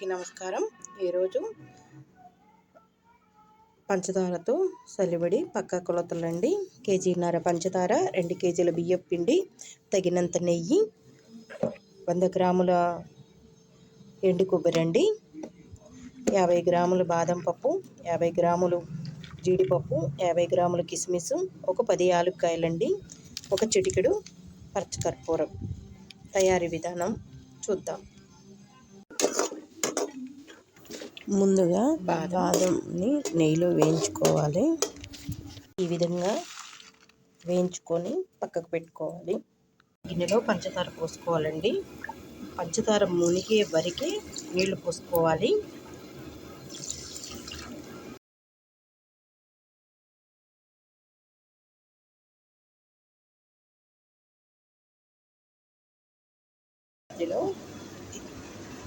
అందరికీ నమస్కారం. ఈరోజు పంచదారతో సలిబడి పక్క కొలతలండి. కేజీన్నర పంచదార రెండు కేజీల బియ్యం పిండి తగినంత నెయ్యి వంద గ్రాముల ఎండు కొబ్బరి అండి యాభై గ్రాముల బాదం పప్పు యాభై గ్రాములు జీడిపప్పు యాభై గ్రాముల కిస్మిస్ ఒక పది యాలుక్కాయలండి ఒక చిటికెడు పచ్చకర్పూరం తయారీ విధానం చూద్దాం. ముందుగా బాదం. బాదంని నెయ్యిలో వేయించుకోవాలి. ఈ విధంగా వేయించుకొని పక్కకు పెట్టుకోవాలి. గిన్నెలో పంచదార పోసుకోవాలండి. పంచదార మునిగే వరకే నీళ్ళు పోసుకోవాలి.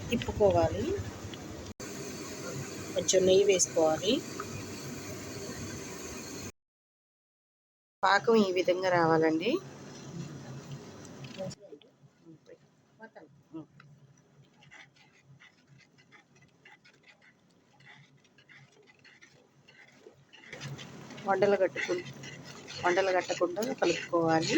తిప్పుకోవాలి. కొంచెం నెయ్యి వేసుకోవాలి. పాకం ఈ విధంగా రావాలండి. వండలు కట్టుకు వండలు కట్టకుండా కలుపుకోవాలి.